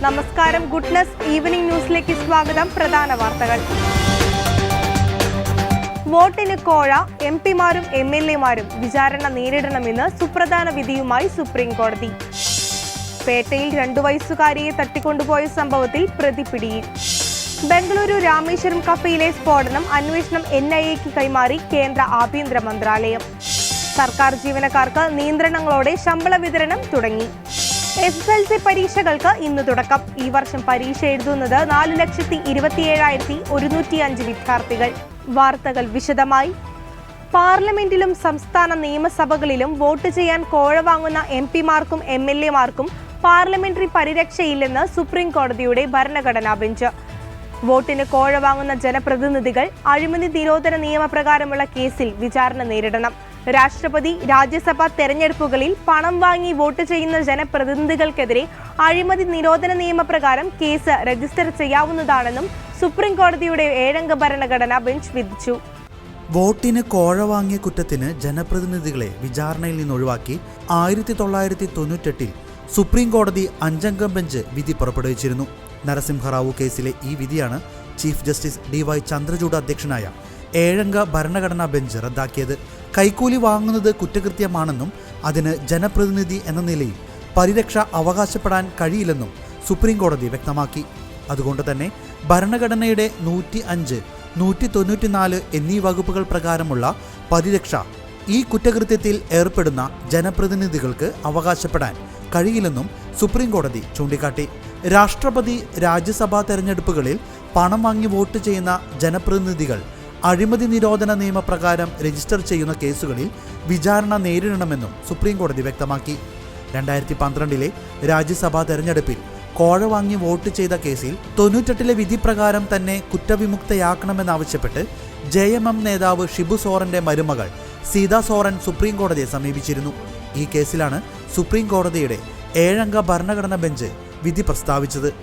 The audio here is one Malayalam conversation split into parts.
നമസ്കാരം. ഗുഡ്നസ് ഈവനിംഗ് ന്യൂസിലേക്ക് സ്വാഗതം. പ്രധാന വാർത്തകൾ. വോട്ടിന് കോഴ എം പിമാരും എം എൽ എമാരും വിചാരണ നേരിടണമെന്ന് സുപ്രധാന വിധിയുമായി സുപ്രീം കോടതി. പേട്ടയിൽ രണ്ടു വയസ്സുകാരിയെ തട്ടിക്കൊണ്ടുപോയ സംഭവത്തിൽ പ്രതി പിടിയിൽ. ബംഗളൂരു രാമേശ്വരം കഫയിലെ സ്ഫോടനം അന്വേഷണം എൻ ഐ എക്ക് കൈമാറി കേന്ദ്ര ആഭ്യന്തര മന്ത്രാലയം. സർക്കാർ ജീവനക്കാർക്ക് നിയന്ത്രണങ്ങളോടെ ശമ്പള വിതരണം തുടങ്ങി. എസ് എൽ സി പരീക്ഷകൾക്ക് ഇന്ന് തുടക്കം. ഈ വർഷം പരീക്ഷ എഴുതുന്നത് നാല് ലക്ഷത്തി ഇരുപത്തിയേഴായിരത്തി ഒരുന്നൂറ്റി അഞ്ച് വിദ്യാർത്ഥികൾ. വാർത്തകൾ വിശദമായി. പാർലമെന്റിലും സംസ്ഥാന നിയമസഭകളിലും വോട്ട് ചെയ്യാൻ കോഴ വാങ്ങുന്ന എം പിമാർക്കും എം എൽ എമാർക്കും പാർലമെന്ററി പരിരക്ഷയില്ലെന്ന് സുപ്രീം കോടതിയുടെ ഭരണഘടനാ ബെഞ്ച്. വോട്ടിന് കോഴ വാങ്ങുന്ന ജനപ്രതിനിധികൾ അഴിമതി നിരോധന നിയമപ്രകാരമുള്ള കേസിൽ വിചാരണ നേരിടണം. രാഷ്ട്രപതി രാജ്യസഭാ തെരഞ്ഞെടുപ്പുകളിൽ പണം വാങ്ങി വോട്ട് ചെയ്യുന്ന ജനപ്രതിനിധികൾക്കെതിരെ അഴിമതി നിരോധന നിയമപ്രകാരം കേസ് രജിസ്റ്റർ ചെയ്യാവുന്നതാണെന്നും സുപ്രീം കോടതിയുടെ ഏഴംഗ ഭരണഘടനാ ബെഞ്ച് വിധിച്ചു. വോട്ടിന് കോഴ വാങ്ങിയ കുറ്റത്തിന് ജനപ്രതിനിധികളെ വിചാരണയിൽ നിന്ന് ഒഴിവാക്കി ആയിരത്തി തൊള്ളായിരത്തി തൊണ്ണൂറ്റെട്ടിൽ സുപ്രീം കോടതി അഞ്ചംഗ ബെഞ്ച് വിധി പുറപ്പെടുവിച്ചിരുന്നു. നരസിംഹറാവു കേസിലെ ഈ വിധിയാണ് chief justice D Y Chandrachud അധ്യക്ഷനായ ഏഴംഗ ഭരണഘടനാ ബെഞ്ച് റദ്ദാക്കിയത്. കൈക്കൂലി വാങ്ങുന്നത് കുറ്റകൃത്യമാണെന്നും അതിന് ജനപ്രതിനിധി എന്ന നിലയിൽ പരിരക്ഷ അവകാശപ്പെടാൻ കഴിയില്ലെന്നും സുപ്രീം കോടതി വ്യക്തമാക്കി. അതുകൊണ്ട് തന്നെ ഭരണഘടനയുടെ നൂറ്റി അഞ്ച് നൂറ്റി തൊണ്ണൂറ്റിനാല് എന്നീ വകുപ്പുകൾ പ്രകാരമുള്ള പരിരക്ഷ ഈ കുറ്റകൃത്യത്തിൽ ഏർപ്പെടുന്ന ജനപ്രതിനിധികൾക്ക് അവകാശപ്പെടാൻ കഴിയില്ലെന്നും സുപ്രീം കോടതി ചൂണ്ടിക്കാട്ടി. രാഷ്ട്രപതി രാജ്യസഭാ തെരഞ്ഞെടുപ്പുകളിൽ പണം വാങ്ങി വോട്ട് ചെയ്യുന്ന ജനപ്രതിനിധികൾ അഴിമതി നിരോധന നിയമപ്രകാരം രജിസ്റ്റർ ചെയ്യുന്ന കേസുകളിൽ വിചാരണ നേരിടണമെന്നും സുപ്രീം കോടതി വ്യക്തമാക്കി. രണ്ടായിരത്തി പന്ത്രണ്ടിലെ രാജ്യസഭാ തെരഞ്ഞെടുപ്പിൽ കോഴ വാങ്ങി വോട്ട് ചെയ്ത കേസിൽ തൊണ്ണൂറ്റെട്ടിലെ വിധി പ്രകാരം തന്നെ കുറ്റവിമുക്തയാക്കണമെന്നാവശ്യപ്പെട്ട് ജെ എം എം നേതാവ് ഷിബു സോറന്റെ മരുമകൾ സീത സോറൻ സുപ്രീം കോടതിയെ സമീപിച്ചിരുന്നു. ഈ കേസിലാണ് സുപ്രീം കോടതിയുടെ ഏഴംഗ ഭരണഘടനാ ബെഞ്ച് വിധി പ്രസ്താവിച്ചത്.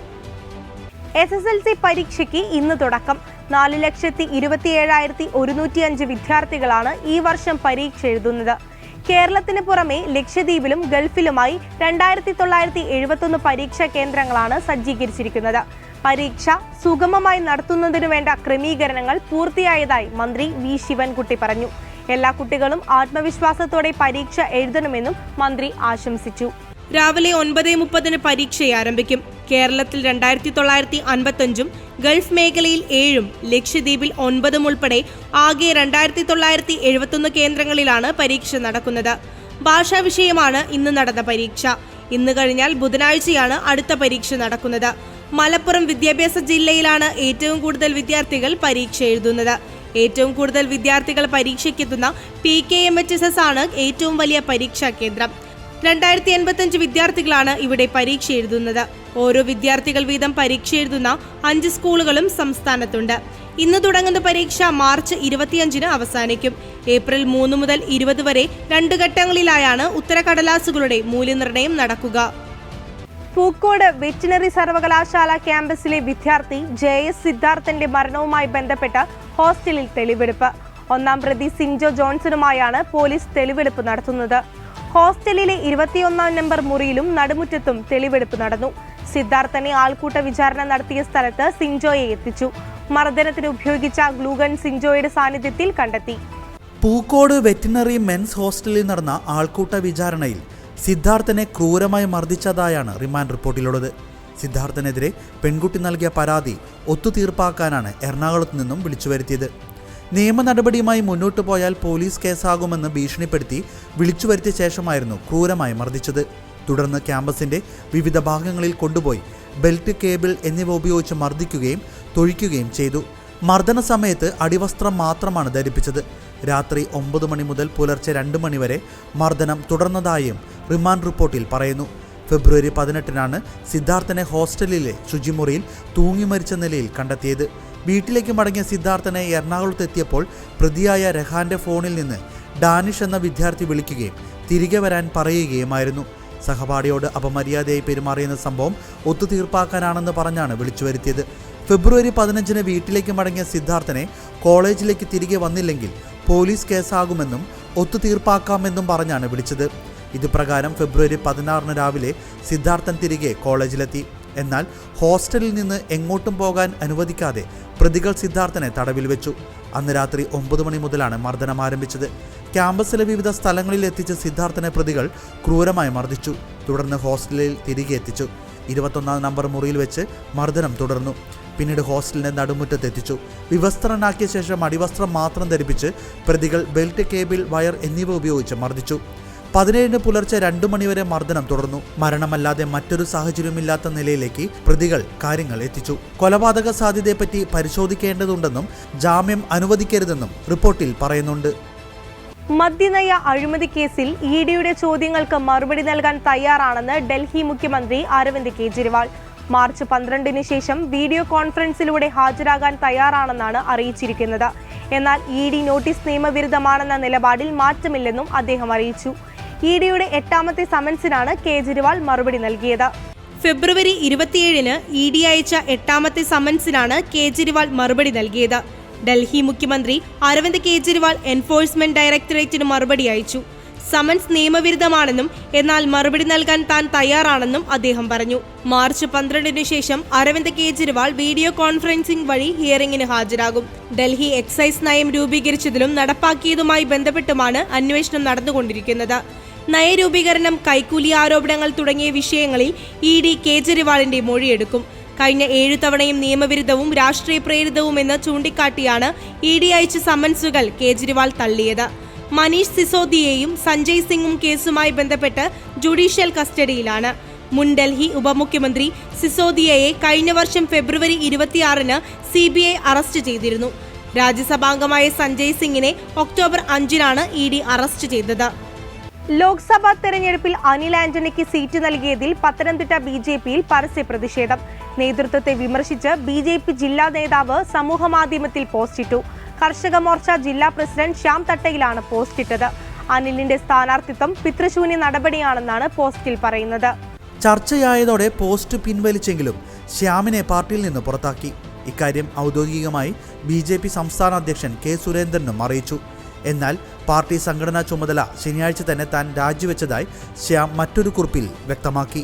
എസ് എസ് എൽ സി പരീക്ഷയ്ക്ക് ഇന്ന് തുടക്കം. നാല് ലക്ഷത്തി ഇരുപത്തിയേഴായിരത്തി ഒരുന്നൂറ്റി അഞ്ച് വിദ്യാർത്ഥികളാണ് ഈ വർഷം പരീക്ഷ എഴുതുന്നത്. കേരളത്തിന് പുറമെ ലക്ഷദ്വീപിലും ഗൾഫിലുമായി രണ്ടായിരത്തി തൊള്ളായിരത്തി എഴുപത്തൊന്ന് പരീക്ഷാ കേന്ദ്രങ്ങളാണ് സജ്ജീകരിച്ചിരിക്കുന്നത്. പരീക്ഷ സുഗമമായി നടത്തുന്നതിനു വേണ്ട ക്രമീകരണങ്ങൾ പൂർത്തിയായതായി മന്ത്രി വി ശിവൻകുട്ടി പറഞ്ഞു. എല്ലാ കുട്ടികളും ആത്മവിശ്വാസത്തോടെ പരീക്ഷ എഴുതണമെന്നും മന്ത്രി ആശംസിച്ചു. രാവിലെ ഒൻപത് മുപ്പതിന് പരീക്ഷ ആരംഭിക്കും കേരളത്തിൽ രണ്ടായിരത്തി തൊള്ളായിരത്തി അൻപത്തഞ്ചും ഗൾഫ് മേഖലയിൽ ഏഴും ലക്ഷദ്വീപിൽ ഒൻപതും ഉൾപ്പെടെ ആകെ രണ്ടായിരത്തി തൊള്ളായിരത്തി എഴുപത്തൊന്ന് കേന്ദ്രങ്ങളിലാണ് പരീക്ഷ നടക്കുന്നത്. ഭാഷാ വിഷയമാണ് ഇന്ന് നടന്ന പരീക്ഷ. ഇന്ന് കഴിഞ്ഞാൽ ബുധനാഴ്ചയാണ് അടുത്ത പരീക്ഷ നടക്കുന്നത്. മലപ്പുറം വിദ്യാഭ്യാസ ജില്ലയിലാണ് ഏറ്റവും കൂടുതൽ വിദ്യാർത്ഥികൾ പരീക്ഷ എഴുതുന്നത്. ഏറ്റവും കൂടുതൽ വിദ്യാർത്ഥികൾ പരീക്ഷയ്ക്കെത്തുന്ന P K M H S S ആണ് ഏറ്റവും വലിയ പരീക്ഷാ കേന്ദ്രം. രണ്ടായിരത്തി എൺപത്തഞ്ച് വിദ്യാർത്ഥികളാണ് ഇവിടെ പരീക്ഷ എഴുതുന്നത്. ഓരോ വിദ്യാർത്ഥികൾ വീതം പരീക്ഷ എഴുതുന്ന അഞ്ച് സ്കൂളുകളും സംസ്ഥാനത്തുണ്ട്. ഇന്ന് തുടങ്ങുന്ന പരീക്ഷ മാർച്ച് ഇരുപത്തിയഞ്ചിന് അവസാനിക്കും. ഏപ്രിൽ മൂന്ന് മുതൽ ഇരുപത് വരെ രണ്ട് ഘട്ടങ്ങളിലായാണ് ഉത്തരക്കടലാസുകളുടെ മൂല്യനിർണയം നടക്കുക. പൂക്കോട് വെറ്റിനറി സർവകലാശാല ക്യാമ്പസിലെ വിദ്യാർത്ഥി ജെ എസ് സിദ്ധാർത്ഥന്റെ മരണവുമായി ബന്ധപ്പെട്ട് ഹോസ്റ്റലിൽ തെളിവെടുപ്പ്. ഒന്നാം പ്രതി സിൻജോ ജോൺസണുമായാണ് പോലീസ് തെളിവെടുപ്പ് നടത്തുന്നത്. ഹോസ്റ്റലിലെ ഇരുപത്തിയൊന്നാം നമ്പർ മുറിയിലും നടുമുറ്റത്തും തെളിവെടുപ്പ് നടന്നു. സിദ്ധാർത്ഥനെ ആൾക്കൂട്ട വിചാരണ നടത്തിയ സ്ഥലത്ത് സിൻജോയെ എത്തിച്ചു. മർദ്ദനത്തിന് ഉപയോഗിച്ച ഗ്ലൂഗൺ സിൻജോയുടെ സാന്നിധ്യത്തിൽ കണ്ടെത്തി. പൂക്കോട് വെറ്റിനറി മെൻസ് ഹോസ്റ്റലിൽ നടന്ന ആൾക്കൂട്ട വിചാരണയിൽ സിദ്ധാർത്ഥനെ ക്രൂരമായി മർദ്ദിച്ചതായാണ് റിമാൻഡ് റിപ്പോർട്ടിലുള്ളത്. സിദ്ധാർത്ഥനെതിരെ പെൺകുട്ടി നൽകിയ പരാതി ഒത്തുതീർപ്പാക്കാനാണ് എറണാകുളത്ത് നിന്നും വിളിച്ചു വരുത്തിയത് നിയമ നടപടിയുമായി മുന്നോട്ടു പോയാൽ പോലീസ് കേസാകുമെന്ന് ഭീഷണിപ്പെടുത്തി വിളിച്ചു വരുത്തിയ ശേഷമായിരുന്നു ക്രൂരമായി മർദ്ദിച്ചത്. തുടർന്ന് ക്യാമ്പസിന്റെ വിവിധ ഭാഗങ്ങളിൽ കൊണ്ടുപോയി ബെൽറ്റ് കേബിൾ എന്നിവ ഉപയോഗിച്ച് മർദ്ദിക്കുകയും തൊഴിക്കുകയും ചെയ്തു. മർദ്ദന സമയത്ത് അടിവസ്ത്രം മാത്രമാണ് ധരിപ്പിച്ചത്. രാത്രി ഒമ്പത് മണി മുതൽ പുലർച്ചെ രണ്ട് മണിവരെ മർദ്ദനം തുടർന്നതായും റിമാൻഡ് റിപ്പോർട്ടിൽ പറയുന്നു. ഫെബ്രുവരി പതിനെട്ടിനാണ് സിദ്ധാർത്ഥനെ ഹോസ്റ്റലിലെ ശുചിമുറിയിൽ തൂങ്ങി മരിച്ച നിലയിൽ കണ്ടെത്തിയത്. വീട്ടിലേക്ക് മടങ്ങിയ സിദ്ധാർത്ഥനെ എറണാകുളത്ത് എത്തിയപ്പോൾ പ്രതിയായ രഹാന്റെ ഫോണിൽ നിന്ന് ഡാനിഷ് എന്ന വിദ്യാർത്ഥി വിളിക്കുകയും തിരികെ വരാൻ പറയുകയുമായിരുന്നു. സഹപാഠിയോട് അപമര്യാദയായി പെരുമാറിയെന്ന സംഭവം ഒത്തുതീർപ്പാക്കാനാണെന്ന് പറഞ്ഞാണ് വിളിച്ചു വരുത്തിയത്. ഫെബ്രുവരി പതിനഞ്ചിന് വീട്ടിലേക്ക് മടങ്ങിയ സിദ്ധാർത്ഥനെ കോളേജിലേക്ക് തിരികെ വന്നില്ലെങ്കിൽ പോലീസ് കേസാകുമെന്നും ഒത്തുതീർപ്പാക്കാമെന്നും പറഞ്ഞാണ് വിളിച്ചത്. ഇതുപ്രകാരം ഫെബ്രുവരി പതിനാറിന് രാവിലെ സിദ്ധാർത്ഥൻ തിരികെ കോളേജിലെത്തി. എന്നാൽ ഹോസ്റ്റലിൽ നിന്ന് എങ്ങോട്ടും പോകാൻ അനുവദിക്കാതെ പ്രതികൾ സിദ്ധാർത്ഥനെ തടവിൽ വെച്ചു. അന്ന് രാത്രി ഒമ്പത് മണി മുതലാണ് മർദ്ദനം ആരംഭിച്ചത്. ക്യാമ്പസിലെ വിവിധ സ്ഥലങ്ങളിൽ എത്തിച്ച സിദ്ധാർത്ഥനെ പ്രതികൾ ക്രൂരമായി മർദ്ദിച്ചു. തുടർന്ന് ഹോസ്റ്റലിൽ തിരികെ എത്തിച്ചു. ഇരുപത്തൊന്നാം നമ്പർ മുറിയിൽ വെച്ച് മർദ്ദനം തുടർന്നു. പിന്നീട് ഹോസ്റ്റലിന്റെ നടുമുറ്റത്തെത്തിച്ചു വിവസ്ത്രനാക്കിയ ശേഷം അടിവസ്ത്രം മാത്രം ധരിപ്പിച്ച് പ്രതികൾ ബെൽറ്റ് കേബിൾ വയർ എന്നിവ ഉപയോഗിച്ച് മർദ്ദിച്ചു. പതിനേഴിന് പുലർച്ചെ രണ്ടു മണിവരെ മർദ്ദനം തുടർന്നു. മരണമല്ലാതെ മറ്റൊരു സാഹചര്യമില്ലാത്ത നിലയിലേക്ക് പ്രതികൾ കാര്യങ്ങൾ എത്തിച്ചു. കൊലപാതക സാധ്യതയെപ്പറ്റി പരിശോധിക്കേണ്ടതുണ്ടെന്നും ജാമ്യം അനുവദിക്കരുതെന്നും റിപ്പോർട്ടിൽ പറയുന്നുണ്ട്. മദ്യനയ അഴിമതി കേസിൽ ഇ ഡിയുടെ ചോദ്യങ്ങൾക്ക് മറുപടി നൽകാൻ തയ്യാറാണെന്ന് ഡൽഹി മുഖ്യമന്ത്രി അരവിന്ദ് കെജ്രിവാൾ. മാർച്ച് പന്ത്രണ്ടിന് ശേഷം വീഡിയോ കോൺഫറൻസിലൂടെ ഹാജരാകാൻ തയ്യാറാണെന്നാണ് അറിയിച്ചിരിക്കുന്നത്. എന്നാൽ ഇ ഡി നോട്ടീസ് നിയമവിരുദ്ധമാണെന്ന നിലപാടിൽ മാറ്റമില്ലെന്നും അദ്ദേഹം അറിയിച്ചു. ഇ ഡിയുടെ എട്ടാമത്തെ സമൻസിനാണ് കേജ്രിവാൾ മറുപടി നൽകിയത്. ഫെബ്രുവരി ഇരുപത്തിയേഴിന് ഇ ഡി അയച്ച എട്ടാമത്തെ സമൻസിനാണ് കേജ്രിവാൾ മറുപടി നൽകിയത്. ഡൽഹി മുഖ്യമന്ത്രി അരവിന്ദ് കെജ്രിവാൾ എൻഫോഴ്സ്മെന്റ് ഡയറക്ടറേറ്റിന് മറുപടി അയച്ചു. സമൻസ് നിയമവിരുദ്ധമാണെന്നും എന്നാൽ മറുപടി നൽകാൻ താൻ തയ്യാറാണെന്നും അദ്ദേഹം പറഞ്ഞു. മാർച്ച് പന്ത്രണ്ടിന് ശേഷം അരവിന്ദ് കെജ്രിവാൾ വീഡിയോ കോൺഫറൻസിംഗ് വഴി ഹിയറിംഗിന് ഹാജരാകും. ഡൽഹി എക്സൈസ് നയം രൂപീകരിച്ചതിലും നടപ്പാക്കിയതുമായി ബന്ധപ്പെട്ടുമാണ് അന്വേഷണം നടന്നുകൊണ്ടിരിക്കുന്നത്. നയരൂപീകരണം കൈക്കൂലി ആരോപണങ്ങൾ തുടങ്ങിയ വിഷയങ്ങളിൽ ഇ ഡി കേജ്രിവാളിന്റെ മൊഴിയെടുക്കും. കഴിഞ്ഞ ഏഴു തവണയും നിയമവിരുദ്ധവും രാഷ്ട്രീയ പ്രേരിതവുമെന്ന് ചൂണ്ടിക്കാട്ടിയാണ് ഇ ഡി അയച്ച സമൻസുകൾ കേജ്രിവാൾ തള്ളിയത്. മനീഷ് സിസോദിയെയും സഞ്ജയ് സിംഗും കേസുമായി ബന്ധപ്പെട്ട് ജുഡീഷ്യൽ കസ്റ്റഡിയിലാണ്. മുൻ ഡൽഹി ഉപമുഖ്യമന്ത്രി സിസോദിയയെ കഴിഞ്ഞ വർഷം ഫെബ്രുവരി ഇരുപത്തിയാറിന് സി ബി ഐ അറസ്റ്റ് ചെയ്തിരുന്നു. രാജ്യസഭാംഗമായ സഞ്ജയ് സിംഗിനെ ഒക്ടോബർ അഞ്ചിനാണ് ഇ ഡി അറസ്റ്റ് ചെയ്തത്. ലോക്സഭാ തെരഞ്ഞെടുപ്പിൽ അനിൽ ആന്റണിക്ക് സീറ്റ് നൽകിയതിൽ പത്തനംതിട്ട ബി ജെ പിയിൽ പരസ്യ പ്രതിഷേധം. നേതൃത്വത്തെ വിമർശിച്ച് ബി ജെ പി ജില്ലാ നേതാവ് സമൂഹമാധ്യമത്തിൽ പോസ്റ്റിട്ടു കർഷക മോർച്ച ജില്ലാ പ്രസിഡന്റ് ശ്യാം തട്ടയിലാണ് പോസ്റ്റിട്ടത് അനിലിന്റെ സ്ഥാനാർത്ഥിത്വം പിതൃശൂന്യ നടപടിയാണെന്നാണ് പോസ്റ്റിൽ പറയുന്നത്. ചർച്ചയായതോടെ പോസ്റ്റ് പിൻവലിച്ചെങ്കിലും ശ്യാമിനെ പാർട്ടിയിൽ നിന്ന് പുറത്താക്കി. ഇക്കാര്യം ഔദ്യോഗികമായി ബി സംസ്ഥാന അധ്യക്ഷൻ കെ സുരേന്ദ്രനും അറിയിച്ചു. എന്നാൽ പാർട്ടി സംഘടനാ ചുമതല ശനിയാഴ്ച തന്നെ താൻ രാജിവെച്ചതായി ശ്യാം മറ്റൊരു കുറിപ്പിൽ വ്യക്തമാക്കി.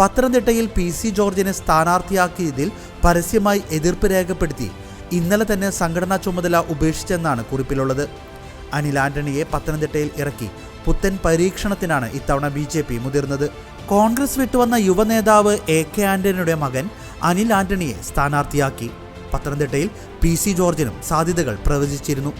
പത്തനംതിട്ടയിൽ പി സി ജോർജിനെ സ്ഥാനാർത്ഥിയാക്കിയതിൽ പരസ്യമായി എതിർപ്പ് രേഖപ്പെടുത്തി ഇന്നലെ തന്നെ സംഘടനാ ചുമതല ഉപേക്ഷിച്ചെന്നാണ് കുറിപ്പിലുള്ളത്. അനിൽ ആന്റണിയെ പത്തനംതിട്ടയിൽ ഇറക്കി പുത്തൻ പരീക്ഷണത്തിനാണ് ഇത്തവണ ബി ജെ പി മുതിർന്നത്. കോൺഗ്രസ് വിട്ടുവന്ന യുവനേതാവ് എ കെ ആന്റണിയുടെ മകൻ അനിൽ ആന്റണിയെ സ്ഥാനാർത്ഥിയാക്കി. പത്തനംതിട്ടയിൽ പി സി ജോർജിനും സാധ്യതകൾ പ്രവചിച്ചിരുന്നു.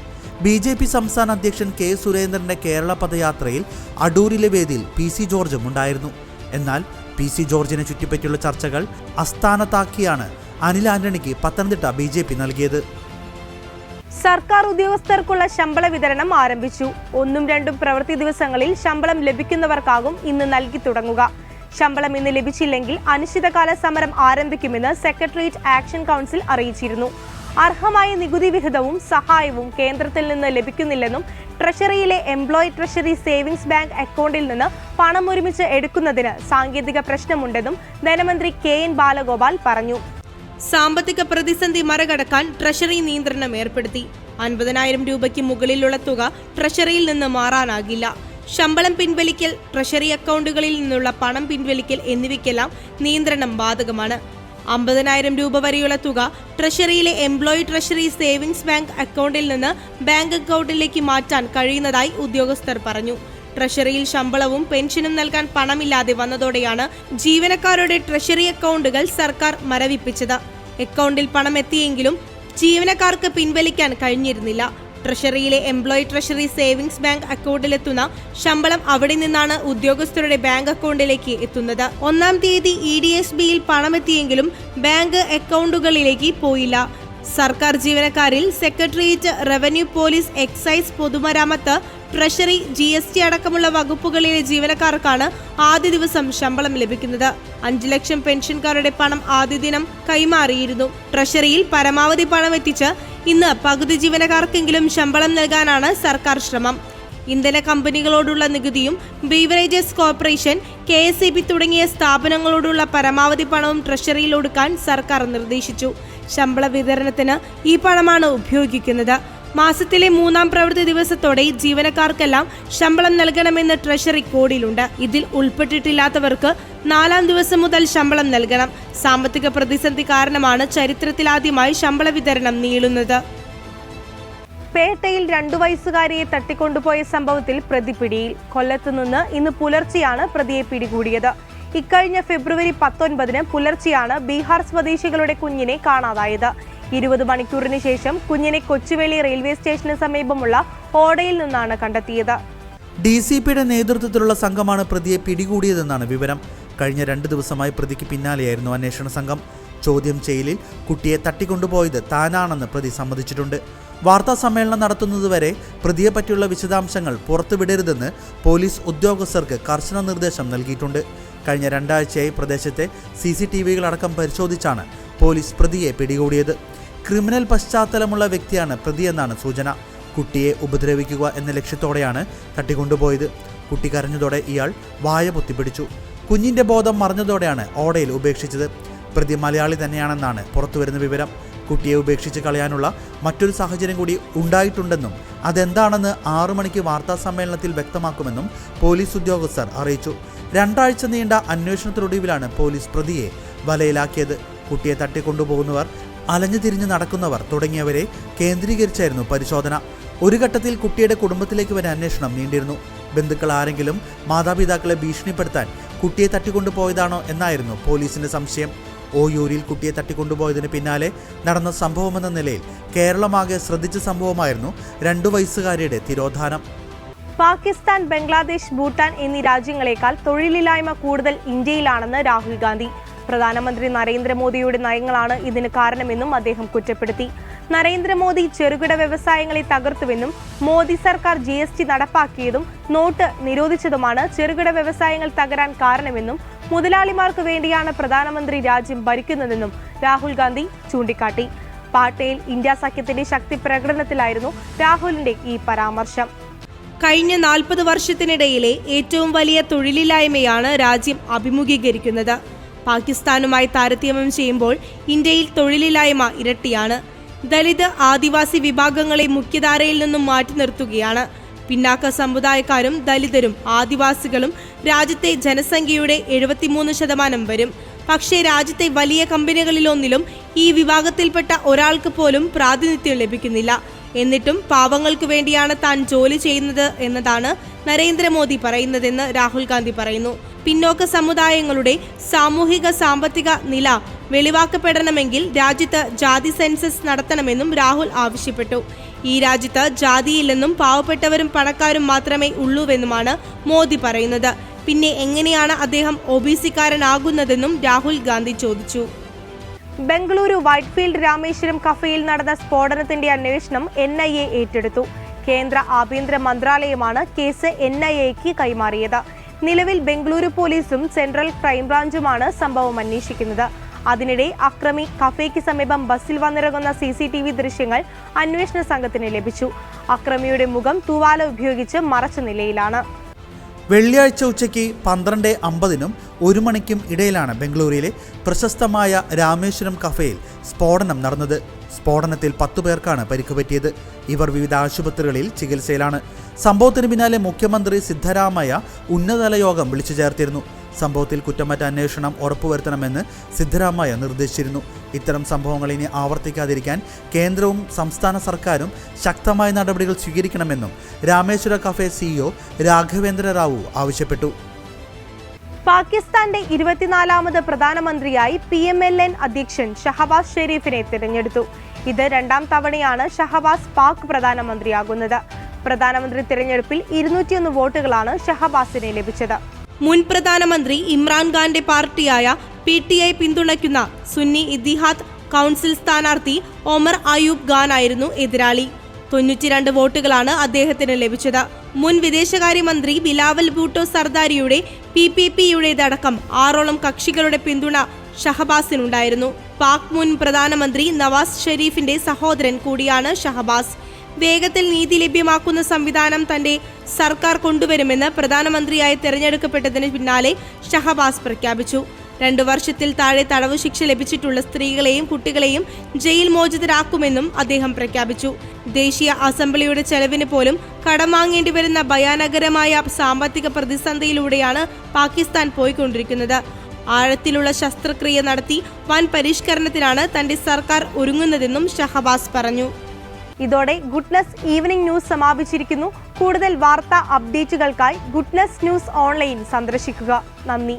ബി ജെ പി സംസ്ഥാന അധ്യക്ഷൻ കെ സുരേന്ദ്രന്റെ കേരള പദയാത്രയിൽ അടൂരിലെ വേദിയിൽ പി സി ജോർജും ഉണ്ടായിരുന്നു. എന്നാൽ പി സി ജോർജിനെ ചുറ്റിപ്പറ്റിയുള്ള ചർച്ചകൾ അസ്ഥാനത്താക്കിയാണ് അനിൽ ആന്റണിക്ക് പത്തനംതിട്ട ബി ജെ പി നൽകിയത്. സർക്കാർ ഉദ്യോഗസ്ഥർക്കുള്ള ശമ്പള വിതരണം ആരംഭിച്ചു. ഒന്നും രണ്ടും പ്രവൃത്തി ദിവസങ്ങളിൽ ശമ്പളം ലഭിക്കുന്നവർക്കാകും ഇന്ന് നൽകി തുടങ്ങുക. ശമ്പളം ഇന്ന് ലഭിച്ചില്ലെങ്കിൽ അനിശ്ചിതകാല സമരം ആരംഭിക്കുമെന്ന് സെക്രട്ടേറിയറ്റ് ആക്ഷൻ കൗൺസിൽ അറിയിച്ചിരുന്നു. അർഹമായ നികുതി വിഹിതവും സഹായവും കേന്ദ്രത്തിൽ നിന്ന് ലഭിക്കുന്നില്ലെന്നും ട്രഷറിയിലെ എംപ്ലോയി ട്രഷറി സേവിങ്സ് ബാങ്ക് അക്കൗണ്ടിൽ നിന്ന് പണം ഒരുമിച്ച് എടുക്കുന്നതിന് സാങ്കേതിക പ്രശ്നമുണ്ടെന്നും ധനമന്ത്രി കെ എൻ ബാലഗോപാൽ പറഞ്ഞു. സാമ്പത്തിക പ്രതിസന്ധി മറികടക്കാൻ ട്രഷറി നിയന്ത്രണം ഏർപ്പെടുത്തി. അൻപതിനായിരം രൂപയ്ക്ക് മുകളിലുള്ള തുക ട്രഷറിയിൽ നിന്ന് മാറാനാകില്ല. ശമ്പളം പിൻവലിക്കൽ ട്രഷറി അക്കൗണ്ടുകളിൽ നിന്നുള്ള പണം പിൻവലിക്കൽ എന്നിവയ്ക്കെല്ലാം നിയന്ത്രണം ബാധകമാണ്. അമ്പതിനായിരം രൂപ വരെയുള്ള തുക ട്രഷറിയിലെ എംപ്ലോയി ട്രഷറി സേവിങ്സ് ബാങ്ക് അക്കൗണ്ടിൽ നിന്ന് ബാങ്ക് അക്കൗണ്ടിലേക്ക് മാറ്റാൻ കഴിയുന്നതായി ഉദ്യോഗസ്ഥർ പറഞ്ഞു. ട്രഷറിയിൽ ശമ്പളവും പെൻഷനും നൽകാൻ പണമില്ലാതെ വന്നതോടെയാണ് ജീവനക്കാരുടെ ട്രഷറി അക്കൗണ്ടുകൾ സർക്കാർ മരവിപ്പിച്ചത്. അക്കൗണ്ടിൽ പണം എത്തിയെങ്കിലും ജീവനക്കാർക്ക് പിൻവലിക്കാൻ കഴിഞ്ഞിരുന്നില്ല. ട്രഷറിയിലെ എംപ്ലോയി ട്രഷറി സേവിങ്സ് ബാങ്ക് അക്കൗണ്ടിലെത്തുന്ന ശമ്പളം അവിടെ നിന്നാണ് ഉദ്യോഗസ്ഥരുടെ ബാങ്ക് അക്കൗണ്ടിലേക്ക് എത്തുന്നത്. ഒന്നാം തീയതി ഇ ഡി എസ് ബിയിൽ പണമെത്തിയെങ്കിലും ബാങ്ക് അക്കൗണ്ടുകളിലേക്ക് പോയില്ല. സർക്കാർ ജീവനക്കാരിൽ സെക്രട്ടേറിയറ്റ് റവന്യൂ പോലീസ് എക്സൈസ് പൊതുമരാമത്ത് ട്രഷറി ജി എസ് ടി അടക്കമുള്ള വകുപ്പുകളിലെ ജീവനക്കാർക്കാണ് ആദ്യ ദിവസം ശമ്പളം ലഭിക്കുന്നത്. അഞ്ചു ലക്ഷം പെൻഷൻകാരുടെ പണം ആദ്യ ദിനം കൈമാറിയിരുന്നു. ട്രഷറിയിൽ പരമാവധി പണം എത്തിച്ച് ഇന്ന് പകുതി ജീവനക്കാർക്കെങ്കിലും ശമ്പളം നൽകാനാണ് സർക്കാർ ശ്രമം. ഇന്ധന കമ്പനികളോടുള്ള നികുതിയും beverages corporation K S E B തുടങ്ങിയ സ്ഥാപനങ്ങളോടുള്ള പരമാവധി പണവും ട്രഷറിയിൽ ഒടുക്കാൻ സർക്കാർ നിർദ്ദേശിച്ചു. ശമ്പള വിതരണത്തിന് ഈ പണമാണ് ഉപയോഗിക്കുന്നത്. മാസത്തിലെ മൂന്നാം പ്രവൃത്തി ദിവസത്തോടെ ജീവനക്കാർക്കെല്ലാം ശമ്പളം നൽകണമെന്ന് ട്രഷറി കോഡിലുണ്ട് ഇതിൽ ഉൾപ്പെട്ടിട്ടില്ലാത്തവർക്ക് നാലാം ദിവസം മുതൽ ശമ്പളം നൽകണം. സാമ്പത്തിക പ്രതിസന്ധി കാരണമാണ് ചരിത്രത്തിലാദ്യമായി ശമ്പള വിതരണം നീളുന്നത്. പേട്ടയിൽ രണ്ടു വയസ്സുകാരിയെ തട്ടിക്കൊണ്ടുപോയ സംഭവത്തിൽ പ്രതി പിടിയിൽ. കൊല്ലത്തുനിന്ന് ഇന്ന് പുലർച്ചെയാണ് പ്രതിയെ പിടികൂടിയത്. ഇക്കഴിഞ്ഞ ഫെബ്രുവരി പത്തൊൻപതിന് പുലർച്ചെയാണ് ബീഹാർ സ്വദേശികളുടെ കുഞ്ഞിനെ കാണാതായത്. ഇരുപത് മണിക്കൂറിന് ശേഷം കുഞ്ഞിനെ കൊച്ചുവേളി റെയിൽവേ സ്റ്റേഷന് സമീപമുള്ള ഓടയിൽ നിന്നാണ് കണ്ടെത്തിയത്. ഡി സി പിയുടെ നേതൃത്വത്തിലുള്ള സംഘമാണ് പ്രതിയെ പിടികൂടിയതെന്നാണ് വിവരം. കഴിഞ്ഞ രണ്ട് ദിവസമായി പ്രതിക്ക് പിന്നാലെയായിരുന്നു അന്വേഷണ സംഘം. ചോദ്യം ചെയ്യലിൽ കുട്ടിയെ തട്ടിക്കൊണ്ടുപോയത് താനാണെന്ന് പ്രതി സമ്മതിച്ചിട്ടുണ്ട്. വാർത്താ സമ്മേളനം നടത്തുന്നതുവരെ പ്രതിയെ പറ്റിയുള്ള വിശദാംശങ്ങൾ പുറത്തുവിടരുതെന്ന് പോലീസ് ഉദ്യോഗസ്ഥർക്ക് കർശന നിർദ്ദേശം നൽകിയിട്ടുണ്ട്. കഴിഞ്ഞ രണ്ടാഴ്ചയായി പ്രദേശത്തെ സി സി ടി വികളടക്കം പരിശോധിച്ചാണ് പോലീസ് പ്രതിയെ പിടികൂടിയത്. ക്രിമിനൽ പശ്ചാത്തലമുള്ള വ്യക്തിയാണ് പ്രതിയെന്നാണ് സൂചന. കുട്ടിയെ ഉപദ്രവിക്കുക എന്ന ലക്ഷ്യത്തോടെയാണ് തട്ടിക്കൊണ്ടുപോയത്. കുട്ടി കരഞ്ഞതോടെ ഇയാൾ വായ പൊത്തിപ്പിടിച്ചു കുഞ്ഞിന്റെ ബോധം മറഞ്ഞതോടെയാണ് ഓടയിൽ ഉപേക്ഷിച്ചത്. പ്രതി മലയാളി തന്നെയാണെന്നാണ് പുറത്തുവരുന്ന വിവരം. കുട്ടിയെ ഉപേക്ഷിച്ച് കളയാനുള്ള മറ്റൊരു സാഹചര്യം കൂടി ഉണ്ടായിട്ടുണ്ടെന്നും അതെന്താണെന്ന് ആറു മണിക്ക് വാർത്താ സമ്മേളനത്തിൽ വ്യക്തമാക്കുമെന്നും പോലീസ് ഉദ്യോഗസ്ഥർ അറിയിച്ചു. രണ്ടാഴ്ച നീണ്ട അന്വേഷണത്തിനൊടുവിലാണ് പോലീസ് പ്രതിയെ വലയിലാക്കിയത്. കുട്ടിയെ തട്ടിക്കൊണ്ടുപോകുന്നവർ അലഞ്ഞു തിരിഞ്ഞ് നടക്കുന്നവർ തുടങ്ങിയവരെ കേന്ദ്രീകരിച്ചായിരുന്നു പരിശോധന. ഒരു ഘട്ടത്തിൽ കുട്ടിയുടെ കുടുംബത്തിലേക്ക് വരെ അന്വേഷണം നീണ്ടിരുന്നു. ബന്ധുക്കൾ ആരെങ്കിലും മാതാപിതാക്കളെ ഭീഷണിപ്പെടുത്താൻ കുട്ടിയെ തട്ടിക്കൊണ്ടുപോയതാണോ എന്നായിരുന്നു പോലീസിന്റെ സംശയം. ഓയൂരിൽ കുട്ടിയെ തട്ടിക്കൊണ്ടുപോയതിന് പിന്നാലെ നടന്ന സംഭവമെന്ന നിലയിൽ കേരളമാകെ ശ്രദ്ധിച്ച സംഭവമായിരുന്നു രണ്ടു വയസ്സുകാരിയുടെ തിരോധാനം. പാകിസ്ഥാൻ ബംഗ്ലാദേശ് ഭൂട്ടാൻ എന്നീ രാജ്യങ്ങളെക്കാൾ തൊഴിലില്ലായ്മ കൂടുതൽ ഇന്ത്യയിലാണെന്ന് രാഹുൽ ഗാന്ധി. പ്രധാനമന്ത്രി നരേന്ദ്രമോദിയുടെ നയങ്ങളാണ് ഇതിന് കാരണമെന്നും അദ്ദേഹം കുറ്റപ്പെടുത്തി. നരേന്ദ്രമോദി ചെറുകിട വ്യവസായങ്ങളെ തകർത്തുവെന്നും മോദി സർക്കാർ ജി എസ് ടി നടപ്പാക്കിയതും നോട്ട് നിരോധിച്ചതുമാണ് ചെറുകിട വ്യവസായങ്ങൾ തകരാൻ കാരണമെന്നും മുതലാളിമാർക്ക് വേണ്ടിയാണ് പ്രധാനമന്ത്രി രാജ്യം ഭരിക്കുന്നതെന്നും രാഹുൽ ഗാന്ധി ചൂണ്ടിക്കാട്ടി. പാട്ടയിൽ ഇന്ത്യ സഖ്യത്തിന്റെ ശക്തി പ്രകടനത്തിലായിരുന്നു രാഹുലിന്റെ ഈ പരാമർശം. കഴിഞ്ഞ നാൽപ്പത് വർഷത്തിനിടയിലെ ഏറ്റവും വലിയ തൊഴിലില്ലായ്മയാണ് രാജ്യം അഭിമുഖീകരിക്കുന്നത്. പാകിസ്ഥാനുമായി താരതമ്യം ചെയ്യുമ്പോൾ ഇന്ത്യയിൽ തൊഴിലില്ലായ്മ ഇരട്ടിയാണ്. ദലിത് ആദിവാസി വിഭാഗങ്ങളെ മുഖ്യധാരയിൽ നിന്നും മാറ്റി നിർത്തുകയാണ്. പിന്നാക്ക സമുദായക്കാരും ദലിതരും ആദിവാസികളും രാജ്യത്തെ ജനസംഖ്യയുടെ എഴുപത്തിമൂന്ന് ശതമാനം വരും. പക്ഷേ രാജ്യത്തെ വലിയ കമ്പനികളിലൊന്നിലും ഈ വിഭാഗത്തിൽപ്പെട്ട ഒരാൾക്ക് പോലും പ്രാതിനിധ്യം ലഭിക്കുന്നില്ല. എന്നിട്ടും പാവങ്ങൾക്ക് വേണ്ടിയാണ് താൻ ജോലി ചെയ്യുന്നത് എന്നതാണ് നരേന്ദ്രമോദി പറയുന്നതെന്ന് രാഹുൽ ഗാന്ധി പറയുന്നു. പിന്നോക്ക സമുദായങ്ങളുടെ സാമൂഹിക സാമ്പത്തിക നില വെളിവാക്കപ്പെടണമെങ്കിൽ രാജ്യത്ത് ജാതി സെൻസസ് നടത്തണമെന്നും രാഹുൽ ആവശ്യപ്പെട്ടു. ഈ രാജ്യത്ത് ജാതിയില്ലെന്നും പാവപ്പെട്ടവരും പണക്കാരും മാത്രമേ ഉള്ളൂവെന്നുമാണ് മോദി പറയുന്നത്. പിന്നെ എങ്ങനെയാണ് അദ്ദേഹം ഒ ബി സിക്കാരനാകുന്നതെന്നും രാഹുൽ ഗാന്ധി ചോദിച്ചു. ബംഗളൂരു വൈറ്റ്ഫീൽഡ് രാമേശ്വരം കഫേയിൽ നടന്ന സ്ഫോടനത്തിന്റെ അന്വേഷണം എൻ ഐ എ ഏറ്റെടുത്തു. കേന്ദ്ര ആഭ്യന്തര മന്ത്രാലയമാണ് കേസ് എൻ ഐ എക്ക് കൈമാറിയത്. നിലവിൽ ബംഗളൂരു പോലീസും സെൻട്രൽ ക്രൈംബ്രാഞ്ചുമാണ് സംഭവം അന്വേഷിക്കുന്നത്. അതിനിടെ അക്രമി കഫേക്ക് സമീപം ബസ്സിൽ വന്നിറങ്ങുന്ന സി സി ടി വി ദൃശ്യങ്ങൾ അന്വേഷണ സംഘത്തിന് ലഭിച്ചു. അക്രമിയുടെ മുഖം തൂവാല ഉപയോഗിച്ച് മറച്ച നിലയിലാണ്. വെള്ളിയാഴ്ച ഉച്ചയ്ക്ക് പന്ത്രണ്ട് അമ്പതിനും ഒരു മണിക്കും ഇടയിലാണ് ബംഗളൂരുവിലെ പ്രശസ്തമായ രാമേശ്വരം കഫേയിൽ സ്ഫോടനം നടന്നത്. സ്ഫോടനത്തിൽ പത്തു പേർക്കാണ് പരിക്ക് പറ്റിയത് ഇവർ വിവിധ ആശുപത്രികളിൽ ചികിത്സയിലാണ്. സംഭവത്തിന് പിന്നാലെ മുഖ്യമന്ത്രി സിദ്ധരാമയ്യ ഉന്നതതല യോഗം വിളിച്ചു ചേർത്തിരുന്നു. സംഭവത്തിൽ കുറ്റമറ്റ അന്വേഷണം ഉറപ്പുവരുത്തണമെന്ന് സിദ്ധരാമയ്യ നിർദ്ദേശിച്ചിരുന്നു. ഇത്തരം സംഭവങ്ങൾ ഇനി ആവർത്തിക്കാതിരിക്കാൻ കേന്ദ്രവും സംസ്ഥാന സർക്കാരും ശക്തമായ നടപടികൾ സ്വീകരിക്കണമെന്നും രാമേശ്വര കഫേ സിഇഒ രാഘവേന്ദ്ര റാവു ആവശ്യപ്പെട്ടു. പാകിസ്ഥാന്റെ ഇരുപത്തിനാലാമത് പ്രധാനമന്ത്രിയായി പി എം എൽ എൻ അധ്യക്ഷൻ ഷഹബാസ് ഷെരീഫിനെ തിരഞ്ഞെടുത്തു. ഇത് രണ്ടാം തവണയാണ് ഷഹബാസ് പാക് പ്രധാനമന്ത്രിയാകുന്നത്. പ്രധാനമന്ത്രി തിരഞ്ഞെടുപ്പിൽ ഇരുന്നൂറ്റിയൊന്ന് വോട്ടുകളാണ് ഷഹബാസിന് ലഭിച്ചത്. മുൻ പ്രധാനമന്ത്രി ഇമ്രാൻഖാന്റെ പാർട്ടിയായ പി ടി ഐ പിന്തുണയ്ക്കുന്ന സുന്നി ഇത്തിഹാദ് കൗൺസിൽ സ്ഥാനാർത്ഥി ഒമർ അയൂബ് ഖാൻ ആയിരുന്നു എതിരാളി. തൊണ്ണൂറ്റിരണ്ട് വോട്ടുകളാണ് അദ്ദേഹത്തിന് ലഭിച്ചത്. മുൻ വിദേശകാര്യമന്ത്രി ബിലാവൽ ഭൂട്ടോ സർദാരിയുടെ പി പി പിയുടേതടക്കം ആറോളം കക്ഷികളുടെ പിന്തുണ ഷഹബാസിനുണ്ടായിരുന്നു. പാക് മുൻ പ്രധാനമന്ത്രി നവാസ് ഷെരീഫിന്റെ സഹോദരൻ കൂടിയാണ് ഷഹബാസ്. വേഗത്തിൽ നീതി ലഭ്യമാക്കുന്ന സംവിധാനം തന്റെ സർക്കാർ കൊണ്ടുവരുമെന്ന് പ്രധാനമന്ത്രിയായി തെരഞ്ഞെടുക്കപ്പെട്ടതിന് പിന്നാലെ ഷഹബാസ് പ്രഖ്യാപിച്ചു. രണ്ടു വർഷത്തിൽ താഴെ തടവ് ശിക്ഷ ലഭിച്ചിട്ടുള്ള സ്ത്രീകളെയും കുട്ടികളെയും ജയിൽ മോചിതരാക്കുമെന്നും അദ്ദേഹം പ്രഖ്യാപിച്ചു. ദേശീയ അസംബ്ലിയുടെ ചെലവിന് പോലും കടം വാങ്ങേണ്ടി വരുന്ന ഭയാനകരമായ സാമ്പത്തിക പ്രതിസന്ധിയിലൂടെയാണ് പാകിസ്ഥാൻ പോയിക്കൊണ്ടിരിക്കുന്നത്. ആഴത്തിലുള്ള ശസ്ത്രക്രിയ നടത്തി വൻ പരിഷ്കരണത്തിനാണ് തന്റെ സർക്കാർ ഒരുങ്ങുന്നതെന്നും ഷഹബാസ് പറഞ്ഞു. ഇതോടെ ഗുഡ്നസ് ഈവനിംഗ് ന്യൂസ് സമാപിച്ചിരിക്കുന്നു. കൂടുതൽ വാർത്താ അപ്ഡേറ്റുകൾക്കായി ഗുഡ്നസ് ന്യൂസ് ഓൺലൈൻ സന്ദർശിക്കുക. നന്ദി.